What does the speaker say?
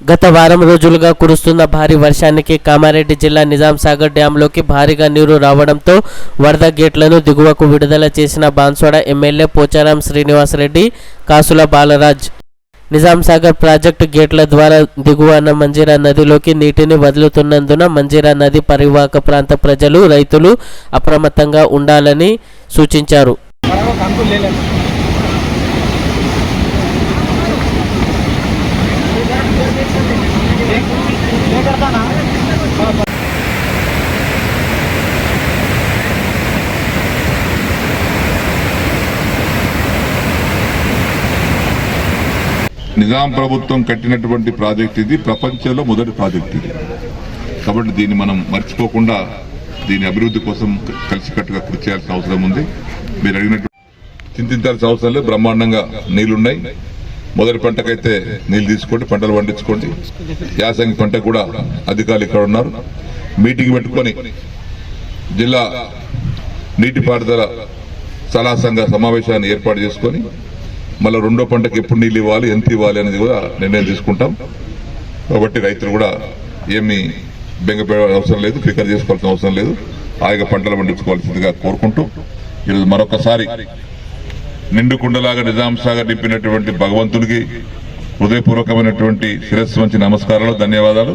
గత వారం రోజులుగా కురుస్తున్న భారీ వర్షానికి కామారెడ్డి జిల్లా నిజాం సాగర్ డ్యాంలోకి భారీగా నీరు రావడంతో వరద గేట్లను దిగువకు విడుదల చేసిన బాన్సోడ ఎమ్మెల్యే పోచారం శ్రీనివాసరెడ్డి కాసుల బాలరాజ్. నిజాం సాగర్ ప్రాజెక్టు గేట్ల ద్వారా దిగువన మంజీరా నదిలోకి నీటిని వదులుతున్నందున మంజీరా నది పరివాహక ప్రాంత ప్రజలు రైతులు అప్రమత్తంగా ఉండాలని సూచించారు. నిజాం ప్రభుత్వం కట్టినటువంటి ప్రాజెక్ట్ ఇది ప్రపంచంలో మొదటి ప్రాజెక్ట్ ఇది. కాబట్టి దీన్ని మనం మర్చిపోకుండా దీని అభివృద్ధి కోసం కలిసికట్టుగా కృషి చేయాల్సిన అవసరం ఉంది. మీరు అడిగినట్టు చింతించాల్సిన అవసరం లేదు. బ్రహ్మాండంగా నీళ్ళున్నాయి. మొదటి పంటకైతే నీళ్ళు తీసుకోండి పంటలు పండించుకోండి. యాసంగి పంట కూడా అధికారులు ఇక్కడ ఉన్నారు. మీటింగ్ పెట్టుకొని జిల్లా నీటిపారుదల సలహా సంఘ సమావేశాన్ని ఏర్పాటు చేసుకొని మళ్ళీ రెండో పంటకి ఎప్పుడు నీళ్ళు ఇవ్వాలి ఎంత ఇవ్వాలి అనేది కూడా నిర్ణయం తీసుకుంటాం. కాబట్టి రైతులు కూడా ఏమి బెంగపడే అవసరం లేదు ఫికర్ చేసుకోవాల్సిన అవసరం లేదు. హాయిగా పంటలు పండించుకోవాల్సిందిగా కోరుకుంటూ ఈరోజు మరొకసారి నిండు కుండలాగా నిజాం సాగర్ నింపినటువంటి భగవంతునికి హృదయపూర్వకమైనటువంటి శిరస్సు మంచి నమస్కారాలు ధన్యవాదాలు.